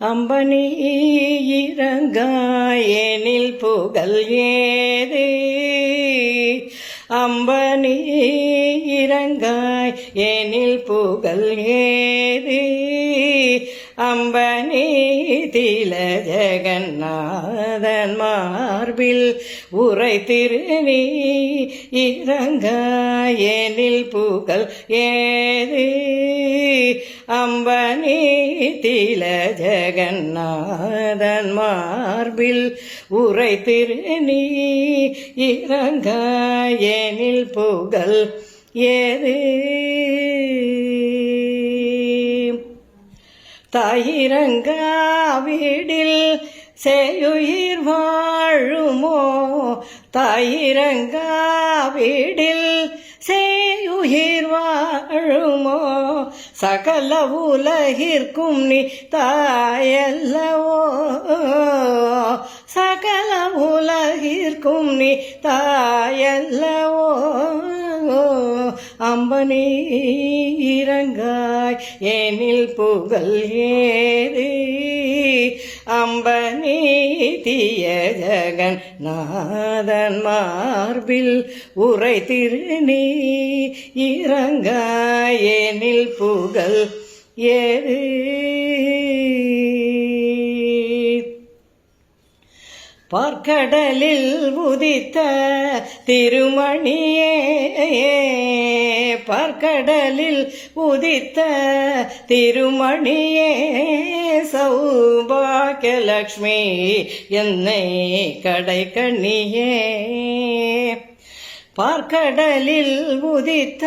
அம்பனி இறங்காயனில் புகழ் ஏது. அம்பனி இறங்காய் எனில் புகழ் ஏது. அம்பனி தில ஜெகநாதன் மார்பில் உரை திருநீ இறங்காயனில் புகழ் ஏது? அம்பனி தில ஜெகநாதன் மார்பில் உரை திருநீ இறங்காயனில் புகழ் ஏது? தாயிரங்காவிடில் சேயுயிர் வாழுமோ? தாயிரங்காவிடில் சேயுயிர் வாழுமோ? சகல உலகிற்கும் நீ தாயல்லவோ? சகல உலகிற்கும் நீ தாயல்லவோ? அம்பனி இறங்காய். எனில் புகழ் ஏறு. அம்பனே தீய ஜகன் நாதன் மார்பில் உரை திருநீ. இறங்காய் எனில் புகழ் ஏறு. பார்க்கடலில் உதித்த திருமணியே பார்க்கடலில் உதித்த திருமணியே சௌபாகியலக்ஷ்மி என்னை கடை கண்ணியே பார்க்கடலில் உதித்த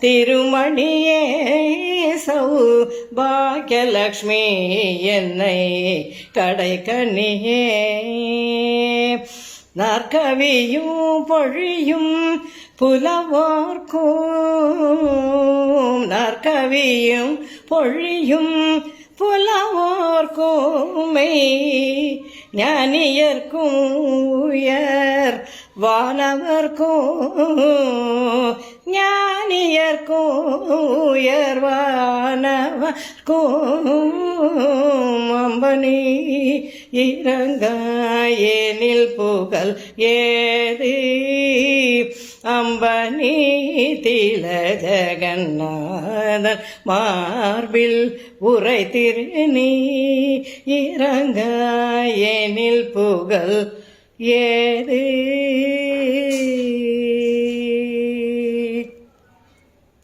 திருமணியே சௌபாகியலக்ஷ்மி என்னை கடை கண்ணியே நாற்கவியும் பொழியும் புலவோர்க்கும் நற்கவியும் பொழியும் புலவோர்க்குமை ஞானியர்க்கும் உயர் வானவர்க்கும் ஞானியர்க்கும் உயர் வானவர்க்கும் அம்பனி இறங்காயனில் புகழ் ஏது அம்பனி தில ஜெகநாதன் மார்பில் உரை திருநீ இறங்க எனில் புகழ் ஏது?